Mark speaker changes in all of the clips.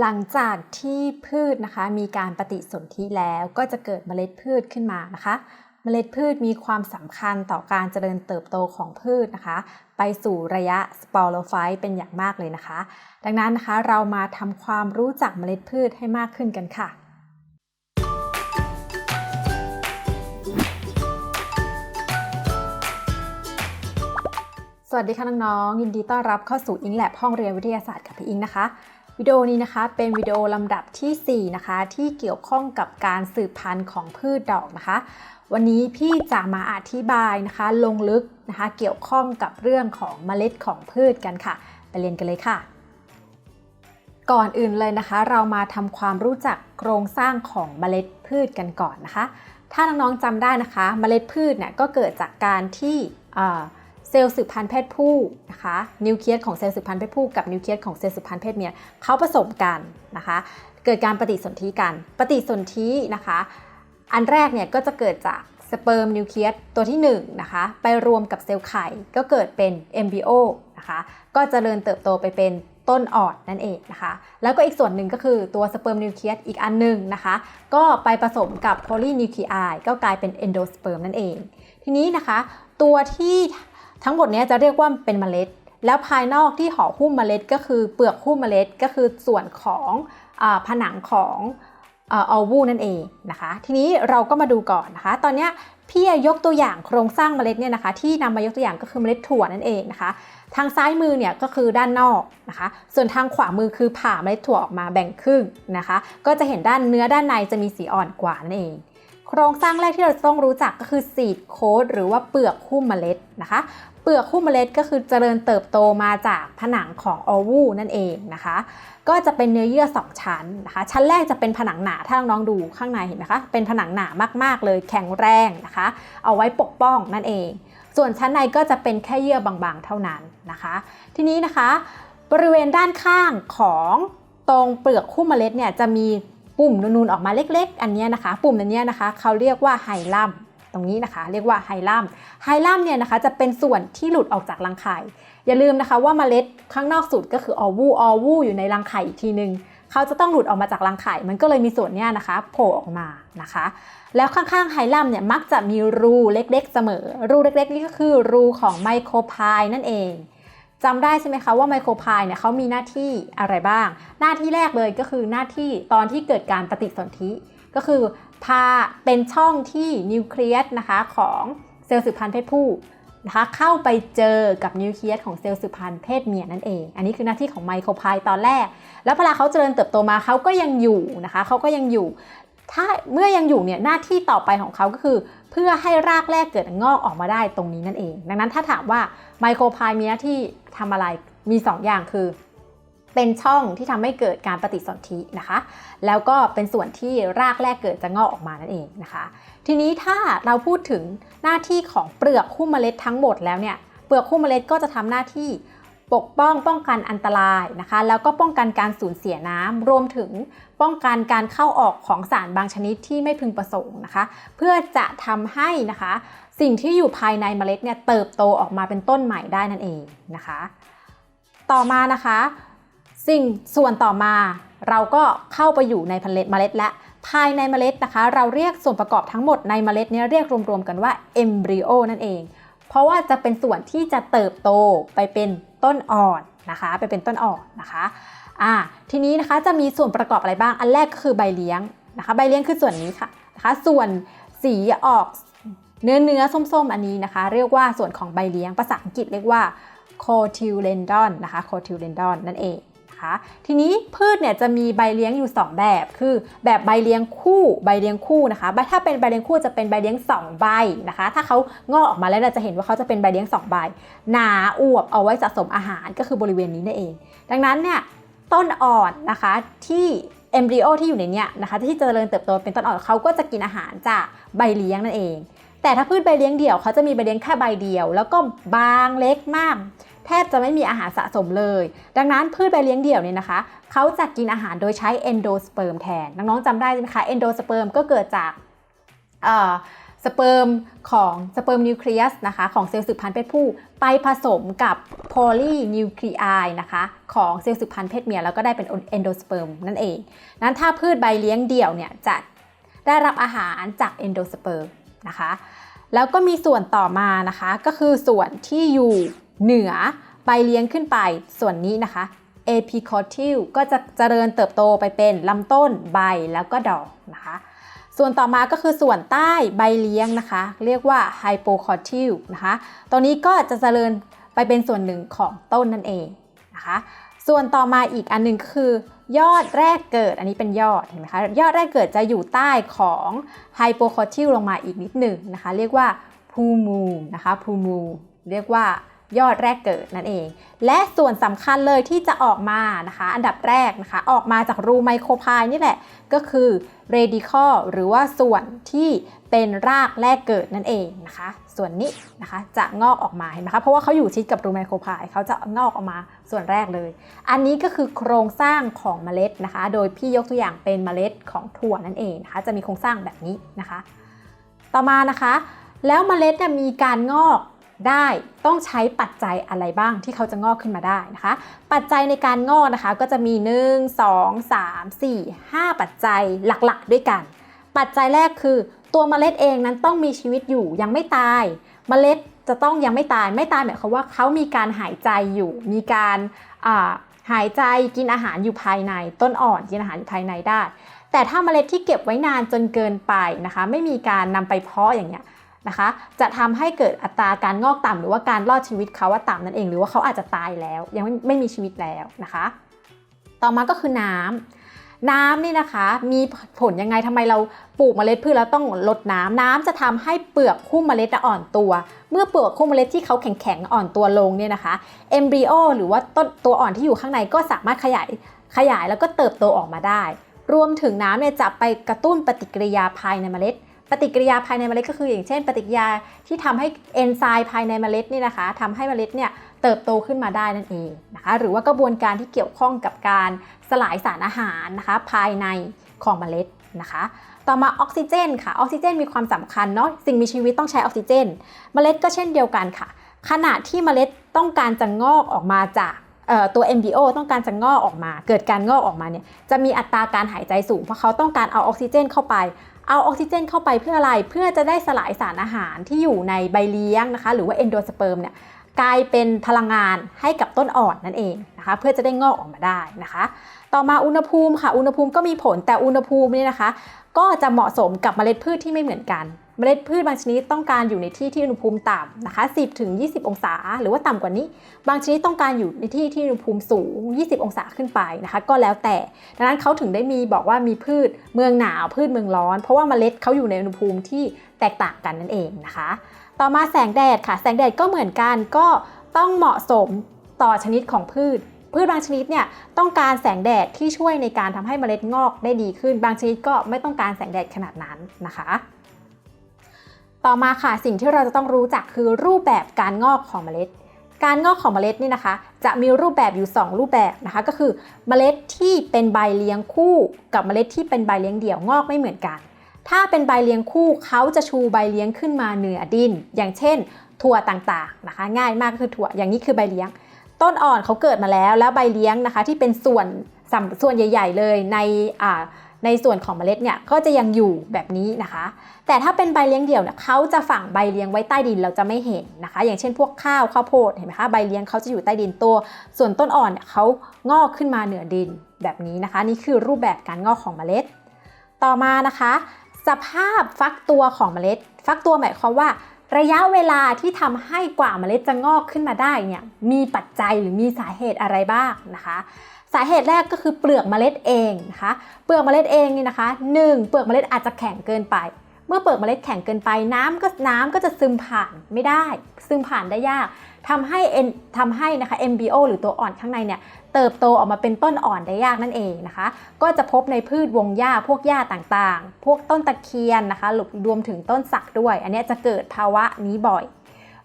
Speaker 1: หลังจากที่พืชนะคะมีการปฏิสนธิแล้วก็จะเกิดเมล็ดพืชขึ้นมานะคะ เมล็ดพืชมีความสำคัญต่อการเจริญเติบโตของพืชนะคะ ไปสู่ระยะสปอโรไฟต์เป็นอย่างมากเลยนะคะ ดังนั้นนะคะเรามาทำความรู้จักเมล็ดพืชให้มากขึ้นกันค่ะสวัสดีค่ะน้องๆยินดีต้อนรับเข้าสู่อิงแลบห้องเรียนวิทยาศาสตร์กับพี่อิงนะคะ วิดีโอนี้นะคะเป็นวิดีโอลำดับทีสี่ 4 นะคะ ที่เกี่ยวข้องกับการสืบพันธุ์ของพืชดอกนะคะ วันนี้พี่จะมาอธิบายนะคะ ลงลึกนะคะเกี่ยวข้องกับเรื่องของเมล็ดของพืชกันค่ะ ไปเรียนกันเลยค่ะ ก่อนอื่นเลยนะคะ เรามาทำความรู้จักโครงสร้างของเมล็ดพืชกันก่อนนะคะ ถ้าน้องๆจำได้นะคะ เมล็ดพืชเนี่ยก็เกิดจากการที่อ่า เซลล์สืบพันธุ์เพศผู้นะคะนิวเคลียสของเซลล์สืบพันธุ์เพศผู้กับนิวเคลียสของเซลล์สืบพันธุ์เพศเมียเขาผสมกันนะคะ เกิดการปฏิสนธิกัน ปฏิสนธินะคะ อันแรกเนี่ยก็จะเกิดจากสเปิร์มนิวเคลียสตัวที่1นะคะไปรวมกับเซลล์ไข่ก็เกิดเป็นเอมบ o โอนะคะก็จเจริญเติบโตไปเป็นต้นอ่อนนั่นเองนะคะ แล้วก็อีกส่วนหนึ่งก็คือตัวสเปิร์มนิวเคลียสอีกอันหนึ่งนะคะ ก็ไปผสมกับโพลีนิวคลีไอก็กลายเป็นเอนโดสเปิร์มนั่นเอง ทีนี้นะคะ ตัวที่ ทั้งหมดนี้จะเรียกว่าเป็นเมล็ด แล้วภายนอกที่ห่อหุ้มเมล็ด ก็คือเปลือกหุ้มเมล็ด ก็คือส่วนของอผนังของออวูนั่นเองนะคะ ทีนี้เราก็มาดูก่อนนะคะ ตอนนี้พี่ยกตัวอย่างโครงสร้างเมล็ดเนี่ยนะคะ ที่นำมายกตัวอย่างก็คือเมล็ดถั่วนั่นเองนะคะ ทางซ้ายมือเนี่ยก็คือด้านนอกนะคะ ส่วนทางขวามือคือผ่าเมล็ดถั่วออกมาแบ่งครึ่งนะคะ ก็จะเห็นด้านเนื้อด้านในจะมีสีอ่อนกว่านั่นเอง โครงสร้างแรกที่เราต้องรู้จักก็คือซีดโค้ดหรือว่าเปลือกหุ้มเมล็ดนะคะ เปลือกหุ้มเมล็ดก็คือเจริญเติบโตมาจากผนังของอวูนั่นเองนะคะ ก็จะเป็นเนื้อเยื่อ 2 ชั้นนะคะ ชั้นแรกจะเป็นผนังหนาถ้าน้องๆดูข้างในเห็นไหมคะ เป็นผนังหนามากๆเลยแข็งแรงนะคะ เอาไว้ปกป้องนั่นเอง ส่วนชั้นในก็จะเป็นแค่เยื่อบางๆเท่านั้นนะคะ ทีนี้นะคะ บริเวณด้านข้างของตรงเปลือกหุ้มเมล็ดเนี่ยจะมีปุ่มนูนๆออกมาเล็ก ๆ อันเนี้ยนะคะ ปุ่มอันนี้นะคะ เขาเรียกว่าไฮลัม ตรงนี้นะคะ เรียกว่าไฮลัมไฮลัมเนี่ยนะคะจะเป็นส่วนที่หลุดออกจากรังไข่ อย่าลืมนะคะว่าเมล็ดข้างนอกสุดก็คือออวูออวูอยู่ในรังไข่อีกทีนึงเขาจะต้องหลุดออกมาจากรังไข่ มันก็เลยมีส่วนเนี้ยนะคะโผล่ออกมานะคะ แล้วข้างๆไฮลัมเนี่ยมักจะมีรูเล็กๆเสมอ รูเล็กๆ นี่ก็คือรูของไมโครพายนั่นเองจำได้ใช่ไหมคะว่าไมโครพายเนี่ยเขามีหน้าที่อะไรบ้าง หน้าที่แรกเลยก็คือหน้าที่ตอนที่เกิดการปฏิสนธิ ก็คือพาเป็นช่องที่นิวเคลียสนะคะของเซลล์สืบพันธุ์เพศผู้นะคะเข้าไปเจอกับนิวเคลียสของเซลล์สืบพันธุ์เพศเมียนั่นเอง อันนี้คือหน้าที่ของไมโครพายตอนแรก แล้วเวลาเขาเจริญเติบโตมาเขาก็ยังอยู่นะคะเขาก็ยังอยู่ ถ้าเมื่อยังอยู่เนี่ยหน้าที่ต่อไปของเขาก็คือ เพื่อให้รากแรกเกิดงอกออกมาได้ตรงนี้นั่นเอง ดังนั้นถ้าถามว่าไมโครพายมีหน้าที่ทำอะไรมี2อย่างคือ เป็นช่องที่ทำให้เกิดการปฏิสนธินะคะ แล้วก็เป็นส่วนที่รากแรกเกิดจะงอกออกมานั่นเองนะคะ ทีนี้ถ้าเราพูดถึงหน้าที่ของเปลือกคู่เมล็ดทั้งหมดแล้วเนี่ย เปลือกคู่เมล็ดก็จะทำหน้าที่ปกป้องป้องกันอันตรายนะคะ แล้วก็ป้องกันการสูญเสียน้ำรวมถึงป้องกันการเข้าออกของสารบางชนิดที่ไม่พึงประสงค์นะคะ เพื่อจะทำให้นะคะ สิ่งที่อยู่ภายในเมล็ดเนี่ยเติบโตออกมาเป็นต้นใหม่ได้นั่นเองนะคะ ต่อมานะคะ สิ่งส่วนต่อมาเราก็เข้าไปอยู่ในเมล็ดเมล็ดและภายในเมล็ดนะคะ เราเรียกส่วนประกอบทั้งหมดในเมล็ดนี้เรียกรวมๆกันว่าเอมบริโอนั่นเอง เพราะว่าจะเป็นส่วนที่จะเติบโตไปเป็นต้นอ่อนนะคะ ไปเป็นต้นอ่อนนะคะอ่าทีนี้นะคะจะมีส่วนประกอบอะไรบ้างอันแรกก็คือใบเลี้ยงนะคะใบเลี้ยงคือส่วนนี้ค่ะนะคะส่วนสีออกเนื้อเนื้อส้มๆ อันนี้นะคะ เรียกว่าส่วนของใบเลี้ยงภาษาอังกฤษเรียกว่า cotyledon นะคะ cotyledon นั่นเอง นะคะ ทีนี้พืชเนี่ยจะมีใบเลี้ยงอยู่ 2 แบบ คือแบบใบเลี้ยงคู่ใบเลี้ยงคู่นะคะถ้าเป็นใบเลี้ยงคู่จะเป็นใบเลี้ยง 2 ใบนะคะ ถ้าเขางอกออกมาแล้วเราจะเห็นว่าเขาจะเป็นใบเลี้ยง 2 ใบ หนาอวบเอาไว้สะสมอาหารก็คือบริเวณนี้นั่นเอง ดังนั้นเนี่ยต้นอ่อนนะคะที่เอมบริโอที่อยู่ในเนี้ยนะคะที่จเจริญเติบโตเป็นต้นอ่อนเขาก็จะกินอาหารจากใบเลี้ยงนั่นเอง แต่ถ้าพืชใบเลี้ยงเดี่ยวเขาจะมีใบเลี้ยงแค่ใบเดียว แล้วก็บางเล็กมาก แทบจะไม่มีอาหารสะสมเลย ดังนั้นพืชใบเลี้ยงเดี่ยวเนี่ยนะคะเขาจะกินอาหารโดยใช้เอนโดสเปิร์มแทน น้องๆจำได้ใช่ไหมคะเอนโดสเปิร์มก็เกิดจากสเปิร์มของสเปิร์มนิวเคลียสนะคะของเซลล์สืบพันธุ์เพศผู้ไปผสมกับโพลีนิวคลีไอนะคะของเซลล์สืบพันธุ์เพศเมียแล้วก็ได้เป็นเอนโดสเปิร์มนั่นเอง นั้นถ้าพืชใบเลี้ยงเดี่ยวเนี่ยจะได้รับอาหารจากเอนโดสเปิร์มนะคะ แล้วก็มีส่วนต่อมานะคะก็คือส่วนที่อยู่ เหนือใบเลี้ยงขึ้นไปส่วนนี้นะคะ apicotyl ก็จะเจริญเติบโตไปเป็นลำต้นใบแล้วก็ดอกนะคะ ส่วนต่อมาก็คือส่วนใต้ใบเลี้ยงนะคะ เรียกว่า hypocotyl นะคะ ตัวนี้ก็จะเจริญไปเป็นส่วนหนึ่งของต้นนั่นเองนะคะ ส่วนต่อมาอีกอันหนึ่งคือยอดแรกเกิดอันนี้เป็นยอดเห็นไหมคะยอดแรกเกิดจะอยู่ใต้ของไฮโปคอทิลลงมาอีกนิดหนึ่งนะคะ เรียกว่าพูมูนะคะพูมูเรียกว่า ยอดแรกเกิดนั่นเอง และส่วนสำคัญเลยที่จะออกมานะคะ อันดับแรกนะคะ ออกมาจากรูไมโครพายนี่แหละ ก็คือเรดิคอลหรือว่าส่วนที่เป็นรากแรกเกิดนั่นเองนะคะ ส่วนนี้นะคะจะงอกออกมาเห็นไหมคะเพราะว่าเขาอยู่ชิดกับรูไมโครพายเขาจะงอกออกมาส่วนแรกเลย อันนี้ก็คือโครงสร้างของเมล็ดนะคะ โดยพี่ยกตัวอย่างเป็นเมล็ดของถั่วนั่นเองนะคะ จะมีโครงสร้างแบบนี้นะคะ ต่อมานะคะ แล้วเมล็ดเนี่ยมีการงอก ได้ต้องใช้ปัจจัยอะไรบ้างที่เขาจะงอกขึ้นมาได้นะคะ ปัจจัยในการงอกนะคะก็จะมี 1 2 3 4 5 ปัจจัยหลักๆ ด้วยกัน ปัจจัยแรกคือ ตัวเมล็ดเองนั้นต้องมีชีวิตอยู่ยังไม่ตาย เมล็ดจะต้องยังไม่ตายไม่ตายหมายความว่าเขามีการหายใจอยู่ มีการหายใจกินอาหารอยู่ภายใน ต้นอ่อนกินอาหารอยู่ภายในได้ แต่ถ้าเมล็ดที่เก็บไว้นานจนเกินไปนะคะ ไม่มีการนำไปเพาะอย่างเงี้ย นะคะ จะทำให้เกิดอัตราการงอกต่ำหรือว่าการรอดชีวิตเขาว่าต่ำนั่นเอง หรือว่าเขาอาจจะตายแล้ว ยังไม่ไม่มีชีวิตแล้วนะคะ ต่อมาก็คือน้ำน้ำนี่นะคะมีผลยังไงทำไมเราปลูกเมล็ดพืชแล้วต้องลดน้ำน้ำจะทำให้เปลือกคู่เมล็ดอ่อนตัว เมื่อเปลือกคู่เมล็ดที่เขาแข็งๆอ่อนตัวลงเนี่ยนะคะเอมบริโอหรือว่าต้นตัวอ่อนที่อยู่ข้างในก็สามารถขยายขยายแล้วก็เติบโตออกมาได้ รวมถึงน้ำเนี่ยจะไปกระตุ้นปฏิกิริยาภายในเมล็ด ปฏิกิริยาภายในเมล็ดก็คือ อย่างเช่น ปฏิกิริยาที่ทำให้เอนไซม์ภายในเมล็ดนี่นะคะทำให้เมล็ดเนี่ยเติบโตขึ้นมาได้นั่นเองนะคะหรือว่ากระบวนการที่เกี่ยวข้องกับการสลายสารอาหารนะคะภายในของเมล็ดนะคะต่อมาออกซิเจนค่ะออกซิเจนมีความสำคัญเนาะสิ่งมีชีวิตต้องใช้ออกซิเจน เมล็ดก็เช่นเดียวกันค่ะ ขณะที่เมล็ดต้องการจะงอกออกมาจากตัว MBO ต้องการจะงอกออกมา เกิดการงอกออกมาเนี่ยจะมีอัตราการหายใจสูงเพราะเขาต้องการเอาออกซิเจนเข้าไป เอาออกซิเจนเข้าไปเพื่ออะไร เพื่อจะได้สลายสารอาหารที่อยู่ในใบเลี้ยงนะคะ หรือว่าเอนโดสเปิร์มเนี่ยกลายเป็นพลังงานให้กับต้นอ่อนนั่นเองนะคะ เพื่อจะได้งอกออกมาได้นะคะ ต่อมาอุณหภูมิค่ะ อุณหภูมิก็มีผลแต่อุณหภูมินี่นะคะ ก็จะเหมาะสมกับเมล็ดพืชที่ไม่เหมือนกัน เมล็ดพืชบางชนิดต้องการอยู่ในที่ที่อุณหภูมิต่ำนะคะ 10ถึง20 องศา หรือว่าต่ำกว่านี้ บางชนิดต้องการอยู่ในที่ที่อุณหภูมิสูง 20 องศาขึ้นไปนะคะ ก็แล้วแต่ ดังนั้นเขาถึงได้มีบอกว่ามีพืชเมืองหนาว พืชเมืองร้อน เพราะว่าเมล็ดเขาอยู่ในอุณหภูมิที่แตกต่างกันนั่นเองนะคะ ต่อมาแสงแดดค่ะ แสงแดดก็เหมือนกันก็ต้องเหมาะสมต่อชนิดของพืชพืชบางชนิดเนี่ยต้องการแสงแดดที่ช่วยในการทำให้เมล็ดงอกได้ดีขึ้น บางชนิดก็ไม่ต้องการแสงแดดขนาดนั้นนะคะ ต่อมาค่ะสิ่งที่เราจะต้องรู้จักคือรูปแบบการงอกของเมล็ด การงอกของเมล็ดนี่นะคะ จะมีรูปแบบอยู่ 2 รูปแบบนะคะ ก็คือเมล็ดที่เป็นใบเลี้ยงคู่กับเมล็ดที่เป็นใบเลี้ยงเดี่ยวงอกไม่เหมือนกัน ถ้าเป็นใบเลี้ยงคู่เขาจะชูใบเลี้ยงขึ้นมาเหนือดิน อย่างเช่น ถั่วต่างๆนะคะ ง่ายมากคือถั่วอย่างนี้คือใบเลี้ยง ต้นอ่อนเขาเกิดมาแล้วแล้วใบเลี้ยงนะคะที่เป็นส่วนส่วนใหญ่ ๆ เลยใน ในส่วนของเมล็ดเนี่ยก็จะยังอยู่แบบนี้นะคะ แต่ถ้าเป็นใบเลี้ยงเดี่ยวเนี่ยเขาจะฝังใบเลี้ยงไว้ใต้ดินเราจะไม่เห็นนะคะ อย่างเช่นพวกข้าวข้าวโพดเห็นไหมคะใบเลี้ยงเขาจะอยู่ใต้ดินตัว ส่วนต้นอ่อนเนี่ยเขางอกขึ้นมาเหนือดินแบบนี้นะคะ นี่คือรูปแบบการงอกของเมล็ด ต่อมานะคะ สภาพฟักตัวของเมล็ด ฟักตัวหมายความว่าระยะเวลาที่ทำให้กว่าเมล็ดจะงอกขึ้นมาได้เนี่ยมีปัจจัยหรือมีสาเหตุอะไรบ้างนะคะ สาเหตุแรกก็คือเปลือกเมล็ดเองนะคะ เปลือกเมล็ดเองนี่นะคะ 1. เปลือกเมล็ดอาจจะแข็งเกินไป เมื่อเปลือกเมล็ดแข็งเกินไป น้ำก็น้ำก็จะซึมผ่านไม่ได้ ซึมผ่านได้ยากทำให้เอ็นทำให้นะคะ MBO หรือตัวอ่อนข้างในเนี่ยเติบโตออกมาเป็นต้นอ่อนได้ยากนั่นเองนะคะ ก็จะพบในพืชวงหญ้าพวกหญ้าต่างๆ พวกต้นตะเคียนนะคะรวมถึงต้นสักด้วย อันนี้จะเกิดภาวะนี้บ่อย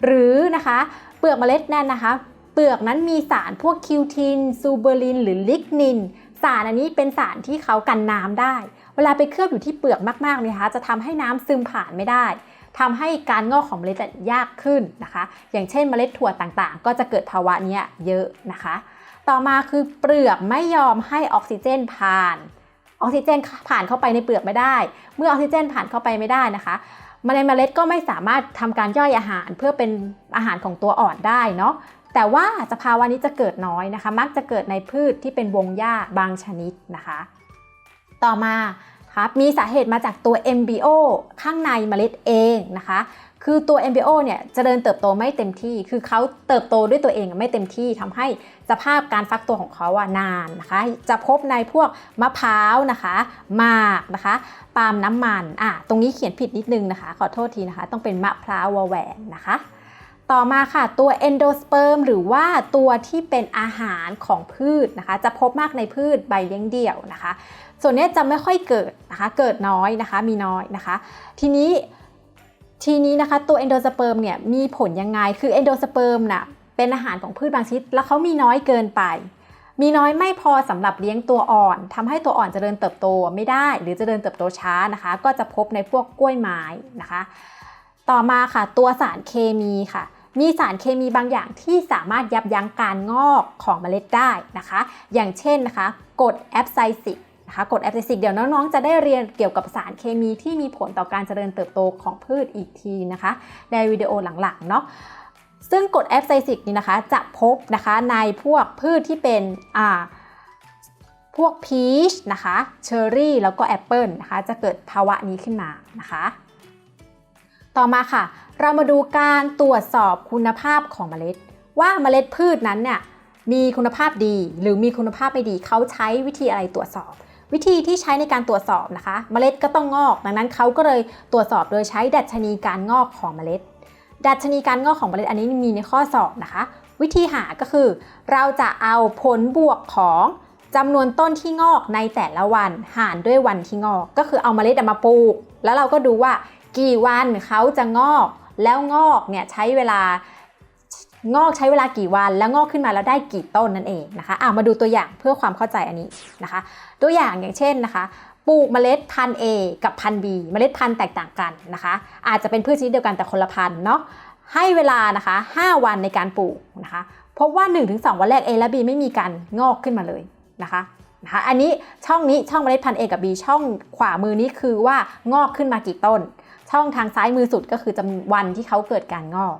Speaker 1: หรือนะคะ เปลือกเมล็ดนั่นนะคะ เปลือกนั้นมีสารพวกคิวทิน ซูเบอริน หรือลิกนิน สารอันนี้เป็นสารที่เขากันน้ำได้ เวลาไปเคลือบอยู่ที่เปลือกมากๆเนี่ยคะจะทำให้น้ำซึมผ่านไม่ได้ทำให้การงอกของเมล็ดยากขึ้นนะคะ อย่างเช่นเมล็ดถั่วต่างๆ ก็จะเกิดภาวะนี้เยอะนะคะ ต่อมาคือเปลือกไม่ยอมให้ออกซิเจนผ่าน ออกซิเจนผ่านเข้าไปในเปลือกไม่ได้ เมื่อออกซิเจนผ่านเข้าไปไม่ได้นะคะเมล็ดเมล็ดก็ไม่สามารถทำการย่อยอาหารเพื่อเป็นอาหารของตัวอ่อนได้เนาะ แต่ว่าสภาวะนี้จะเกิดน้อยนะคะ มักจะเกิดในพืชที่เป็นวงหญ้าบางชนิดนะคะ ต่อมาครับมีสาเหตุมาจากตัว MBO ข้างในเมล็ดเองนะคะ คือตัว MBO เนี่ยจเจริญเติบโตไม่เต็มที่ คือเขาเติบโตด้วยตัวเองไม่เต็มที่ทำให้สภาพการฟักตัวของเขาอะนานนะคะ จะพบในพวกมะพร้าวนะคะหมากนะคะปาล์มน้ำมันอะตรงนี้เขียนผิดนิดนึงนะคะ ขอโทษทีนะคะ ต้องเป็นมะพร้าววแหวนนะคะ ต่อมาค่ะตัวเอนโดสเปิร์มหรือว่าตัวที่เป็นอาหารของพืชนะคะ จะพบมากในพืชใบเลี้ยงเดี่ยวนะคะ ส่วนนี้จะไม่ค่อยเกิดนะคะ เกิดน้อยนะคะ มีน้อยนะคะ ทีนี้ทีนี้นะคะตัวเอนโดสเปิร์มเนี่ยมีผลยังไง คือเอนโดสเปิร์มน่ะเป็นอาหารของพืชบางชนิด แล้วเขามีน้อยเกินไป มีน้อยไม่พอสำหรับเลี้ยงตัวอ่อนทำให้ตัวอ่อนจเจริญเติบโตไม่ได้ หรือจเจริญเติบโตช้านะคะ ก็จะพบในพวกกล้วยไม้นะคะ ต่อมาค่ะตัวสารเคมีค่ะ มีสารเคมีบางอย่างที่สามารถยับยั้งการงอกของเมล็ดได้นะคะ อย่างเช่นนะคะกรดแอปไซซิกนะคะกรดแอปไซซิกเดี๋ยวน้องๆ จะได้เรียนเกี่ยวกับสารเคมีที่มีผลต่อการเจริญเติบโตของพืชอีกทีนะคะ ในวิดีโอหลังๆเนาะซึ่งกรดแอปไซซิกนี่นะคะจะพบนะคะในพวกพืชที่เป็นอ่าพวกพีชนะคะเชอร์รี่แล้วก็แอปเปิลนะคะจะเกิดภาวะนี้ขึ้นมานะคะ ต่อมาค่ะ เรามาดูการตรวจสอบคุณภาพของเมล็ด ว่าเมล็ดพืชนั้นเนี่ยมีคุณภาพดีหรือมีคุณภาพไม่ดีเขาใช้วิธีอะไรตรวจสอบ วิธีที่ใช้ในการตรวจสอบนะคะ เมล็ดก็ต้องงอก ดังนั้นเขาก็เลยตรวจสอบโดยใช้ดัชนีการงอกของเมล็ด ดัชนีการงอกของเมล็ดอันนี้มีในข้อสอบนะคะ วิธีหาก็คือ เราจะเอาผลบวกของจำนวนต้นที่งอกในแต่ละวันหารด้วยวันที่งอก ก็คือเอาเมล็ดมาปลูก แล้วเราก็ดูว่ากี่วันเขาจะงอก แล้วงอกเนี่ยใช้เวลางอกใช้เวลากี่วัน แล้วงอกขึ้นมาแล้วได้กี่ต้นนั่นเองนะคะอ่ามาดูตัวอย่างเพื่อความเข้าใจอันนี้นะคะ ตัวอย่างอย่างเช่นนะคะปลูกเมล็ดพันธุ์ A กับพันธุ์ B เมล็ดพันธุ์แตกต่างกันนะคะ อาจจะเป็นพืชชนิดเดียวกันแต่คนละพันธุ์เนาะให้เวลานะคะ 5 วันในการปลูกนะคะพบว่า 1-2 วันแรก A และ B ไม่มีการงอกขึ้นมาเลยนะคะนะคะอันนี้ช่องนี้ช่องเมล็ดพันธุ์ A กับ B ช่องขวามือนี้คือว่างอกขึ้นมากี่ต้น ช่องทางซ้ายมือสุดก็คือจำวันที่เขาเกิดการงอก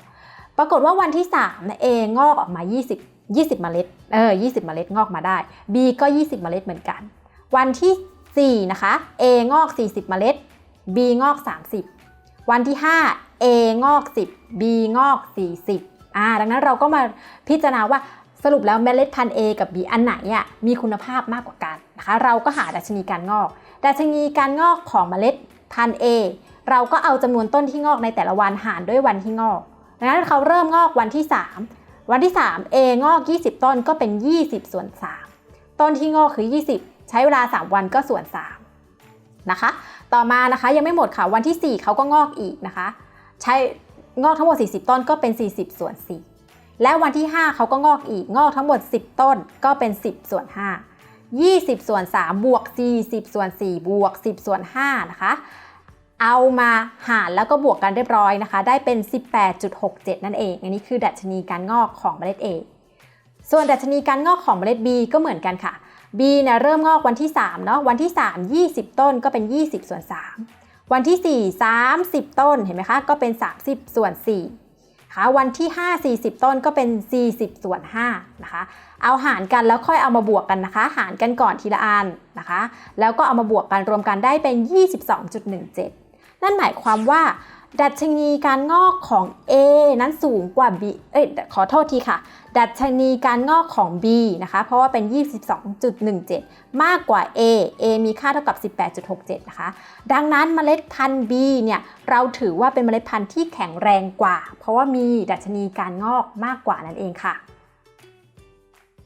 Speaker 1: ปรากฏว่าวันที่3นะ A งอกออกมา 20 20 เมล็ด เออ 20 เมล็ดงอกมาได้ B ก็ 20 เมล็ดเหมือนกัน วันที่ 4 นะคะ A งอก 40 เมล็ด B งอก 30 วันที่ 5 A งอก 10 B งอก 40 อ่า ดังนั้นเราก็มาพิจารณาว่าสรุปแล้วเมล็ดพันธุ์ A กับ B อันไหนอะมีคุณภาพมากกว่ากันนะคะ เราก็หาดัชนีการงอก ดัชนีการงอกของเมล็ดพันธุ์ A เราก็เอาจำนวนต้นที่งอกในแต่ละวันหารด้วยวันที่งอกดังนั้นเขาเริ่มงอกวันที่ 3 วันที่ 3 A งอก 20 ต้นก็เป็น 20 ส่วน 3 ต้นที่งอกคือ 20 ใช้เวลา 3 วันก็ส่วน 3 นะคะ ต่อมานะคะยังไม่หมดค่ะ วันที่ 4 เขาก็งอกอีกนะคะ ใช้งอกทั้งหมด 40 ต้นก็เป็น 40 ส่วน 4 และวันที่ 5 เขาก็งอกอีก งอกทั้งหมด 10 ต้นก็เป็น 10 ส่วน 5 20 ส่วน 3 บวก 40 ส่วน 4 บวก 10 ส่วน 5 นะคะ เอามาหารแล้วก็บวกกันเรียบร้อยนะคะ ได้เป็น 18.67 นั่นเอง อันนี้คือดัชนีการงอกของเมล็ด A ส่วนดัชนีการงอกของเมล็ด B ก็เหมือนกันค่ะ B เนี่ยเริ่มงอกวันที่3เนาะ วันที่ 3 20 ต้นก็เป็น 20 ส่วน 3 วันที่ 4 30 ต้นเห็นไหมคะ ก็เป็น 30 ส่วน4ค่ะ วันที่ 5 40 ต้นก็เป็น 40 ส่วน5นะคะ เอาหารกันแล้วค่อยเอามาบวกกันนะคะ หารกันก่อนทีละอันนะคะ แล้วก็เอามาบวกกันรวมกันได้เป็น 22.17 นั่นหมายความว่า ดัชนีการงอกของ A นั้นสูงกว่า B เอ้ยขอโทษทีค่ะ ดัชนีการงอกของ B นะคะ เพราะว่าเป็น 22.17 มากกว่า A A มีค่าเท่ากับ 18.67 นะคะ ดังนั้นเมล็ดพันธุ์ B เนี่ยเราถือว่าเป็นเมล็ดพันธุ์ที่แข็งแรงกว่า เพราะว่ามีดัชนีการงอกมากกว่านั่นเองค่ะ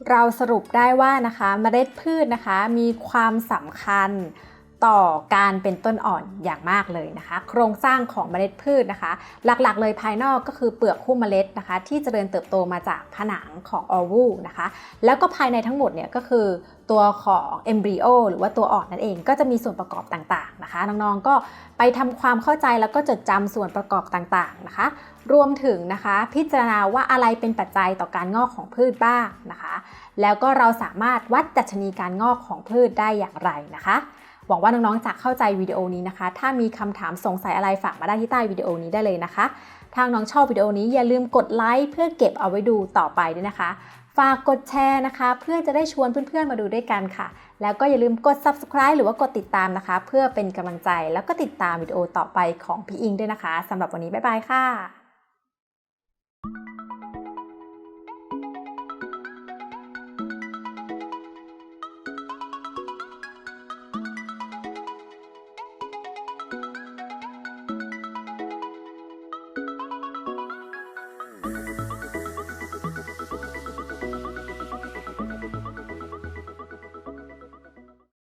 Speaker 1: เราสรุปได้ว่านะคะเมล็ดพืชนะคะมีความสำคัญ ต่อการเป็นต้นอ่อนอย่างมากเลยนะคะ โครงสร้างของเมล็ดพืชนะคะ หลักๆ เลยภายนอกก็คือเปลือกคู่เมล็ดนะคะ ที่เจริญเติบโตมาจากผนังของออวูนะคะ แล้วก็ภายในทั้งหมดเนี่ยก็คือตัวของเอมบริโอหรือว่าตัวอ่อนนั่นเองก็จะมีส่วนประกอบต่างๆนะคะ น้องๆก็ไปทำความเข้าใจแล้วก็จดจำส่วนประกอบต่างๆนะคะ รวมถึงนะคะ พิจารณาว่าอะไรเป็นปัจจัยต่อการงอกของพืชบ้างนะคะ แล้วก็เราสามารถวัดดัชนีการงอกของพืชได้อย่างไรนะคะ หวังว่าน้องๆจะเข้าใจวิดีโอนี้นะคะ ถ้ามีคำถามสงสัยอะไรฝากมาได้ที่ใต้วิดีโอนี้ได้เลยนะคะ ถ้าน้องชอบวิดีโอนี้อย่าลืมกดไลค์เพื่อเก็บเอาไว้ดูต่อไปด้วยนะคะ ฝากกดแชร์นะคะ เพื่อจะได้ชวนเพื่อนๆมาดูด้วยกันค่ะ แล้วก็อย่าลืมกด subscribe หรือว่ากดติดตามนะคะ เพื่อเป็นกำลังใจแล้วก็ติดตามวิดีโอต่อไปของพี่อิงด้วยนะคะสำหรับวันนี้บ๊ายบายค่ะ